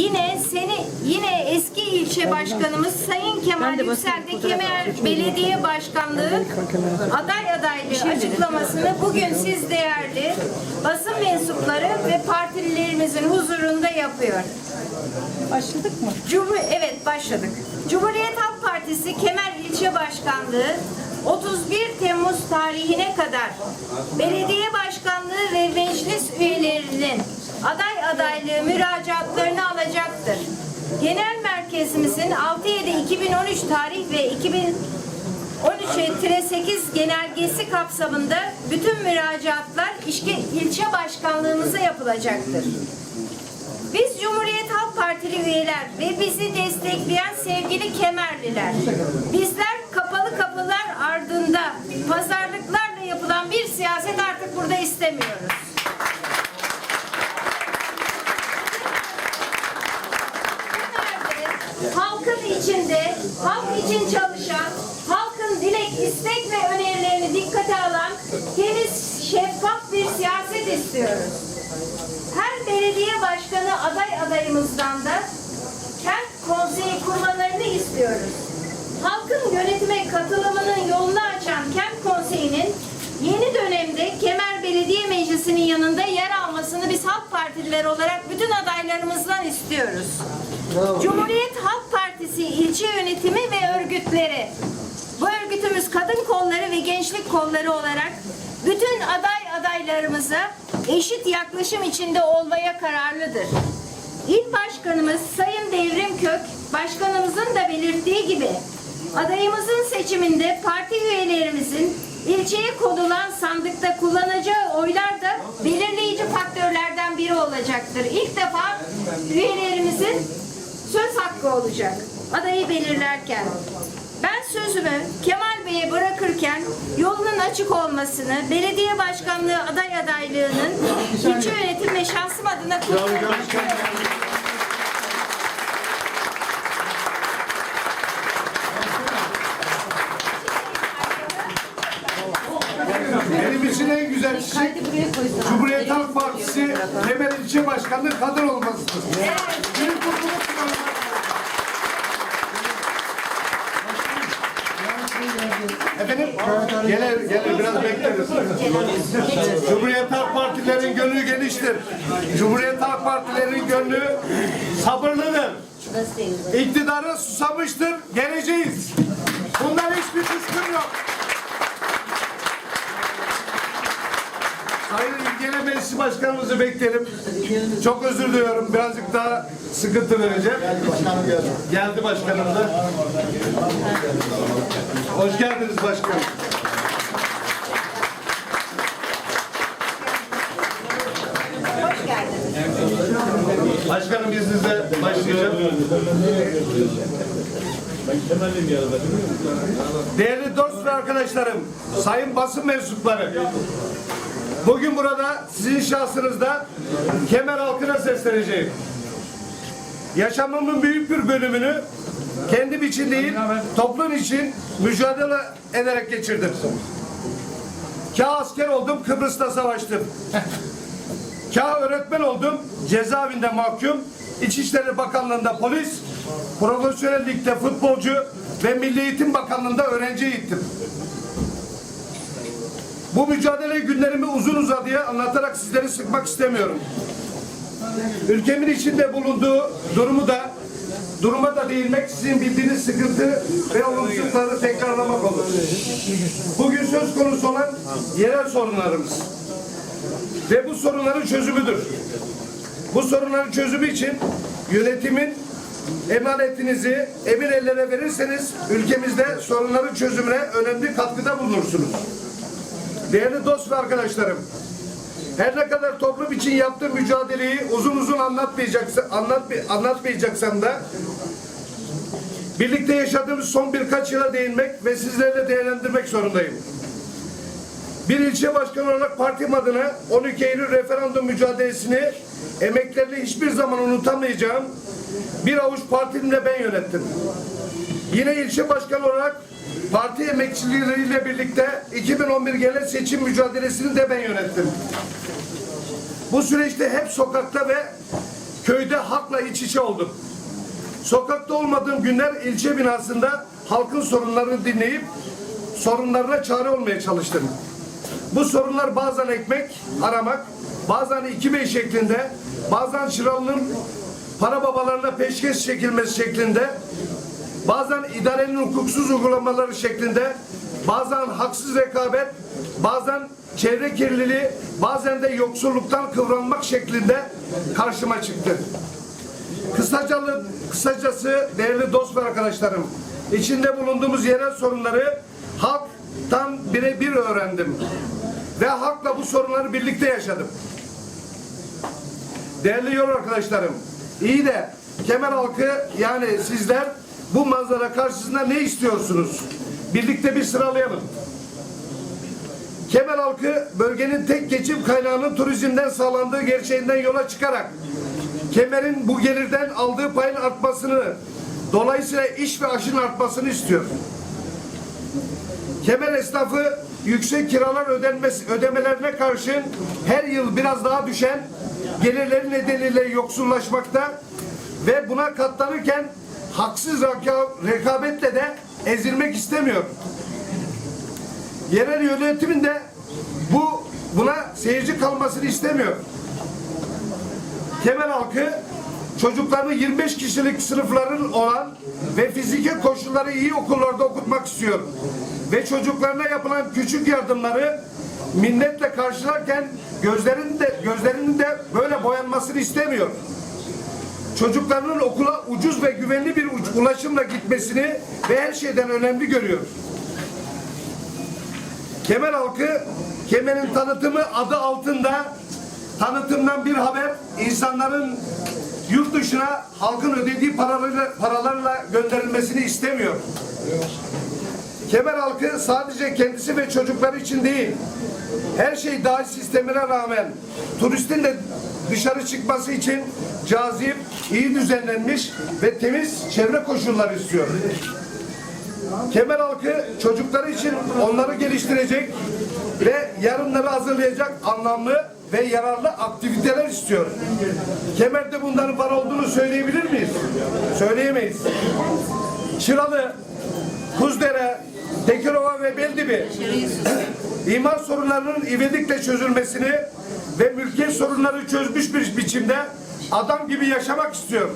yine seni yine eski ilçe başkanımız Sayın Kemal Yüksel de Kemer Belediye Başkanlığı aday adaylığı açıklamasını bugün siz değerli basın mensupları ve partililerimizin huzurunda yapıyor. Başladık mı? Cumhur evet başladık. Cumhuriyet Halk Partisi Kemer İlçe Başkanlığı 31 Temmuz tarihine kadar belediye başkanlığı ve meclis üyelerinin aday adaylığı müracaatlarını alacaktır. Genel merkezimizin 6-7-2013 tarih ve 2013-8 genelgesi kapsamında bütün müracaatlar ilçe başkanlığımıza yapılacaktır. Biz Cumhuriyet Halk Partili üyeler ve bizi destekleyen sevgili Kemerliler, bizler kapalı kapılar ardında pazarlıklarla yapılan bir siyaset artık burada istemiyoruz. Kemer'de, halkın içinde, halk için çalışan, halkın dilek, istek ve önerilerini dikkate alan temiz, şeffaf bir siyaset istiyoruz her belediye başkanı aday adayımızdan da kent konseyi kurmalarını istiyoruz. Halkın yönetime katılımının yolunu açan kent konseyinin yeni dönemde Kemer Belediye Meclisi'nin yanında yer almasını biz Halk Partililer olarak bütün adaylarımızdan istiyoruz. Cumhuriyet Halk Partisi ilçe yönetimi ve örgütleri bu örgütümüz kadın kolları ve gençlik kolları olarak bütün aday adaylarımıza eşit yaklaşım içinde olmaya kararlıdır. İl Başkanımız Sayın Devrim Kök, Başkanımızın da belirttiği gibi adayımızın seçiminde parti üyelerimizin ilçeye konulan sandıkta kullanacağı oylar da belirleyici faktörlerden biri olacaktır. İlk defa üyelerimizin söz hakkı olacak adayı belirlerken. Ben sözümü Kemal Bey'e bırakırken yolunun açık olmasını, belediye başkanlığı aday adaylığının ilçe yönetim ve şahsım adına kutluyorum. Benim için en güzel şey Cumhuriyet Halk Partisi Kemer İlçe Başkanlığı kadın olmasıdır. Benim Gelir, gelir biraz bekleriz. Cumhuriyet Halk Partilerin gönlü geniştir. Cumhuriyet Halk Partilerin gönlü sabırlıdır. İktidara susamıştır. Geleceğiz. Bundan hiçbir kuşkum yok. Sayın İlgili Meclis Başkanımızı bekleyelim. Çok özür diliyorum. Birazcık daha sıkıntı vereceğim. Geldi başkanım da. Hoş geldiniz başkanım. Başkanım izninizle başlayacağım. Değerli dost ve arkadaşlarım, sayın basın mensupları, bugün burada sizin şahsınızda Kemer halkına sesleneceğim. Yaşamımın büyük bir bölümünü kendim için değil, toplum için mücadele ederek geçirdim. Kah asker oldum, Kıbrıs'ta savaştım. Kah öğretmen oldum, cezaevinde mahkum, İçişleri Bakanlığı'nda polis, profesyonellikte futbolcu ve Milli Eğitim Bakanlığı'nda öğrenci eğittim. Bu mücadele günlerimi uzun uzadıya anlatarak sizleri sıkmak istemiyorum. Ülkemin içinde bulunduğu durumu da duruma da değinmek sizin bildiğiniz sıkıntı ve olumsuzlukları tekrarlamak olur. Bugün söz konusu olan yerel sorunlarımız ve bu sorunların çözümüdür. Bu sorunların çözümü için yönetimin emanetinizi emin ellere verirseniz ülkemizde sorunların çözümüne önemli katkıda bulunursunuz. Değerli dost ve arkadaşlarım, her ne kadar toplum için yaptığım mücadeleyi uzun uzun anlatmayacaksa, anlatmay anlatmayacaksam da birlikte yaşadığımız son birkaç yıla değinmek ve sizlerle değerlendirmek zorundayım. Bir ilçe başkanı olarak partim adına 12 Eylül referandum mücadelesini emeklerini hiçbir zaman unutamayacağım bir avuç partimle ben yönettim. Yine ilçe başkanı olarak parti emekçileriyle birlikte 2011 genel seçim mücadelesini de ben yönettim. Bu süreçte hep sokakta ve köyde halkla iç içe oldum. Sokakta olmadığım günler ilçe binasında halkın sorunlarını dinleyip sorunlarına çare olmaya çalıştım. Bu sorunlar bazen ekmek aramak, bazen iki bey şeklinde, bazen Şıralı'nın para babalarına peşkeş çekilmesi şeklinde, bazen idarenin hukuksuz uygulamaları şeklinde, bazen haksız rekabet, bazen çevre kirliliği, bazen de yoksulluktan kıvranmak şeklinde karşıma çıktı. Kısacalı, kısacası değerli dost ve arkadaşlarım, içinde bulunduğumuz yerel sorunları halktan birebir öğrendim. Ve halkla bu sorunları birlikte yaşadım. Değerli yol arkadaşlarım, iyi de Kemer halkı yani sizler bu manzara karşısında ne istiyorsunuz? Birlikte bir sıralayalım. Kemer halkı bölgenin tek geçim kaynağının turizmden sağlandığı gerçeğinden yola çıkarak Kemer'in bu gelirden aldığı payın artmasını dolayısıyla iş ve aşın artmasını istiyor. Kemer esnafı yüksek kiralar ödenmesi, ödemelerine karşın her yıl biraz daha düşen gelirleri nedeniyle yoksullaşmakta ve buna katlanırken haksız reka- rekabetle de ezilmek istemiyor. Yerel yönetimin de bu buna seyirci kalmasını istemiyor. Kemer halkı çocuklarını 25 kişilik sınıfların olan ve fiziki koşulları iyi okullarda okutmak istiyor. Ve çocuklarına yapılan küçük yardımları minnetle karşılarken gözlerinin de gözlerinin de böyle boyanmasını istemiyor. Çocuklarının okula ucuz ve güvenli bir ulaşımla gitmesini ve her şeyden önemli görüyor. Kemer halkı Kemer'in tanıtımı adı altında tanıtımdan bir haber insanların yurt dışına halkın ödediği paralarla, paralarla gönderilmesini istemiyor. Kemer halkı sadece kendisi ve çocukları için değil, her şey dahil sistemine rağmen turistin de dışarı çıkması için cazip, iyi düzenlenmiş ve temiz çevre koşulları istiyor. Kemer halkı çocukları için onları geliştirecek ve yarınları hazırlayacak anlamlı ve yararlı aktiviteler istiyor. Kemer'de bunların var olduğunu söyleyebilir miyiz? Söyleyemeyiz. Çıralı, Kuzdere, Tekirova ve Beldibi imar sorunlarının ivedilikle çözülmesini ve mülkiyet sorunları çözmüş bir biçimde adam gibi yaşamak istiyor.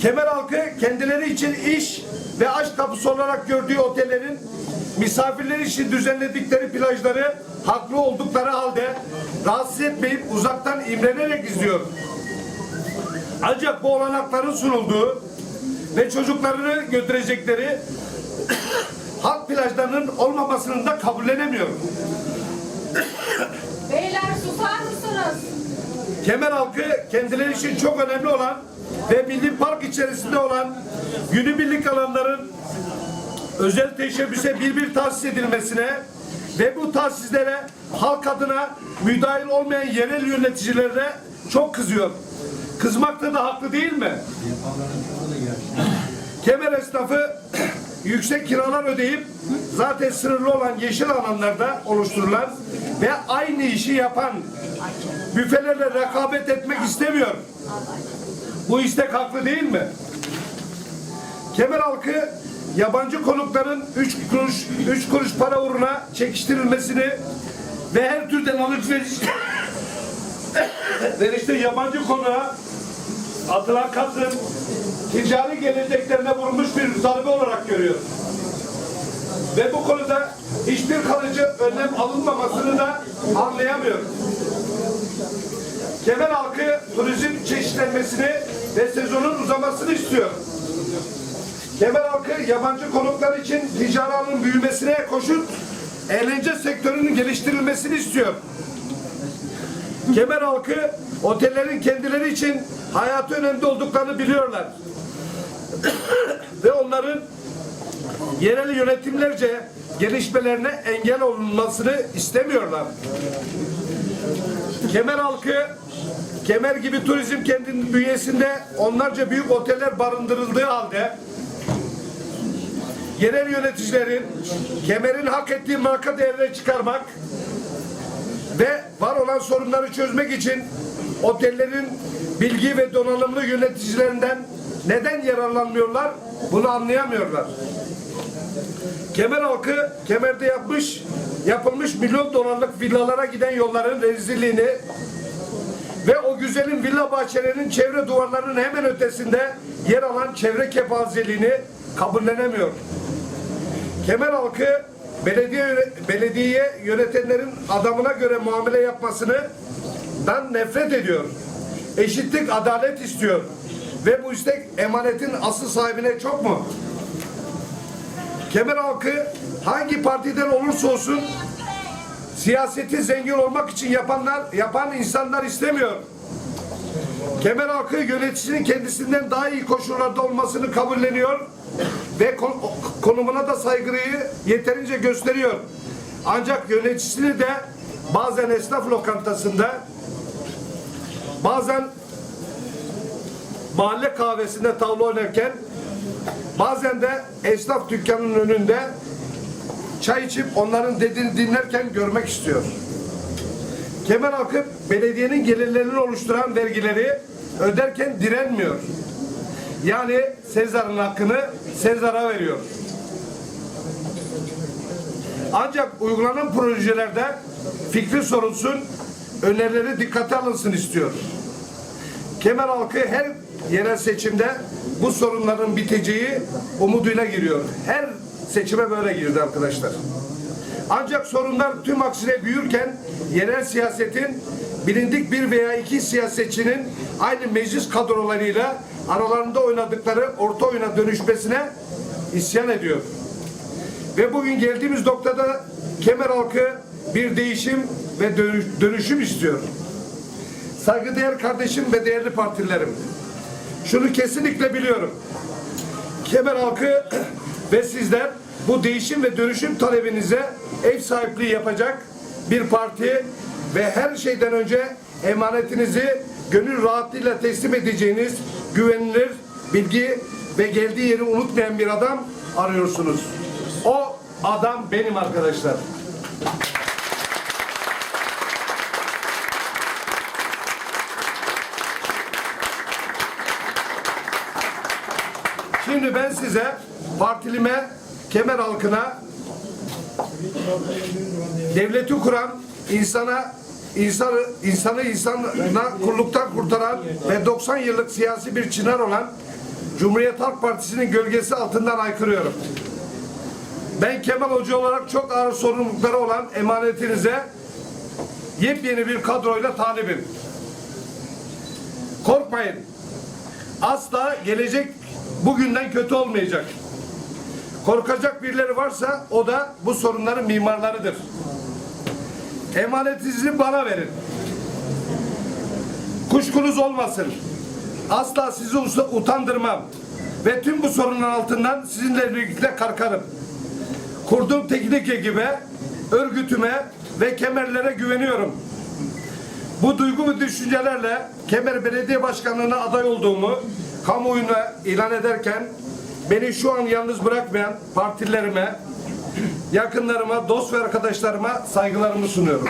Kemer halkı kendileri için iş ve aşk kapısı olarak gördüğü otellerin misafirler için düzenledikleri plajları haklı oldukları halde rahatsız etmeyip uzaktan imrenerek izliyor. Ancak bu olanakların sunulduğu ve çocuklarını götürecekleri halk plajlarının olmamasını da kabullenemiyor. Beyler susar mısınız? Kemer halkı kendileri için çok önemli olan ve milli park içerisinde olan günübirlik alanların özel teşebbüse bir bir tahsis edilmesine ve bu tahsislere halk adına müdahil olmayan yerel yöneticilerine çok kızıyor. Kızmakta da haklı değil mi? Kemer esnafı yüksek kiralar ödeyip zaten sınırlı olan yeşil alanlarda oluşturulan ve aynı işi yapan büfelerle rekabet etmek istemiyor. Bu istek haklı değil mi? Kemer halkı yabancı konukların üç kuruş, üç kuruş para uğruna çekiştirilmesini ve her türden alışveriş verişte yabancı konuğa atılan katın ticari geleceklerine vurmuş bir darbe olarak görüyor. Ve bu konuda hiçbir kalıcı önlem alınmamasını da anlayamıyor. Kemer halkı turizm çeşitlenmesini ve sezonun uzamasını istiyor. Kemer halkı yabancı konuklar için ticari alanın büyümesine koşup eğlence sektörünün geliştirilmesini istiyor. Kemer halkı otellerin kendileri için hayatı önemli olduklarını biliyorlar. Ve onların yerel yönetimlerce gelişmelerine engel olunmasını istemiyorlar. Kemer halkı Kemer gibi turizm kendinin bünyesinde onlarca büyük oteller barındırıldığı halde yerel yöneticilerin Kemer'in hak ettiği marka değerine çıkarmak ve var olan sorunları çözmek için otellerin bilgi ve donanımlı yöneticilerinden neden yararlanmıyorlar? Bunu anlayamıyorlar. Kemer halkı kemerde yapmış, yapılmış milyon dolarlık villalara giden yolların rezilliğini ve o güzelim villa bahçelerinin çevre duvarlarının hemen ötesinde yer alan çevre kepazeliğini kabullenemiyor. Kemer halkı belediye belediye yönetenlerin adamına göre muamele yapmasını dan nefret ediyor. Eşitlik, adalet istiyor. Ve bu istek emanetin asıl sahibine çok mu? Kemer halkı hangi partiden olursa olsun siyaseti zengin olmak için yapanlar yapan insanlar istemiyor. Kemer halkı yöneticisinin kendisinden daha iyi koşullarda olmasını kabulleniyor ve kon- konumuna da saygıyı yeterince gösteriyor. Ancak yöneticisini de bazen esnaf lokantasında bazen mahalle kahvesinde tavla oynarken bazen de esnaf dükkanının önünde çay içip onların dediğini dinlerken görmek istiyor. Kemer halkı belediyenin gelirlerini oluşturan vergileri öderken direnmiyor. Yani Sezar'ın hakkını Sezar'a veriyor. Ancak uygulanan projelerde fikri sorulsun, önerileri dikkate alınsın istiyor. Kemer halkı her yerel seçimde bu sorunların biteceği umuduyla giriyor. Her seçime böyle girdi arkadaşlar. Ancak sorunlar tüm aksine büyürken yerel siyasetin bilindik bir veya iki siyasetçinin aynı meclis kadrolarıyla aralarında oynadıkları orta oyuna dönüşmesine isyan ediyor. Ve bugün geldiğimiz noktada Kemer halkı bir değişim ve dönüş- dönüşüm istiyor. Saygıdeğer kardeşim ve değerli partilerim. Şunu kesinlikle biliyorum. Kemer halkı ve sizler bu değişim ve dönüşüm talebinize ev sahipliği yapacak bir parti ve her şeyden önce emanetinizi gönül rahatlığıyla teslim edeceğiniz güvenilir, bilgi ve geldiği yeri unutmayan bir adam arıyorsunuz. O adam benim arkadaşlar. Şimdi ben size partilime, kemer halkına devleti kuran, insana insanı insanı insana kulluktan kurtaran ve 90 yıllık siyasi bir çınar olan Cumhuriyet Halk Partisi'nin gölgesi altından aykırıyorum. Ben Kemal Hoca olarak çok ağır sorumlulukları olan emanetinize yepyeni bir kadroyla talibim. Korkmayın. Asla gelecek bugünden kötü olmayacak. Korkacak birileri varsa o da bu sorunların mimarlarıdır. Emanetinizi bana verin. Kuşkunuz olmasın. Asla sizi utandırmam. Ve tüm bu sorunların altından sizinle birlikte kalkarım. Kurduğum teknik ekibe, örgütüme ve kemerlere güveniyorum. Bu duygu ve düşüncelerle Kemer Belediye Başkanlığı'na aday olduğumu kamuoyuna ilan ederken beni şu an yalnız bırakmayan partilerime, yakınlarıma, dost ve arkadaşlarıma saygılarımı sunuyorum.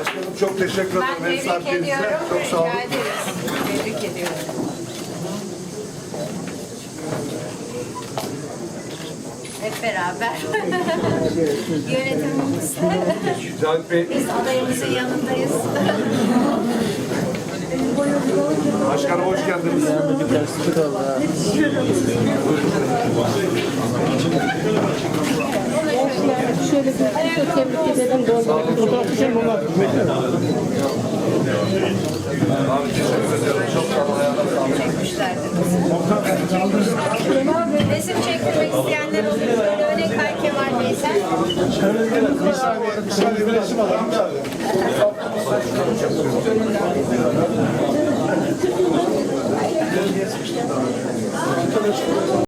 Başkanım çok teşekkür ederim. Ben tebrik ediyorum. Çok sağ olun. Rica ederiz. Tebrik ediyorum. Hep beraber. Yönetimimizde. Cahit Bey, Biz adayımızın yanındayız. başkanım hoş geldiniz. Şöyle bir tebrik edelim. Abi teşekkür ederim. Bir saniye, bir saniye, bir resim alalım. Bir saniye.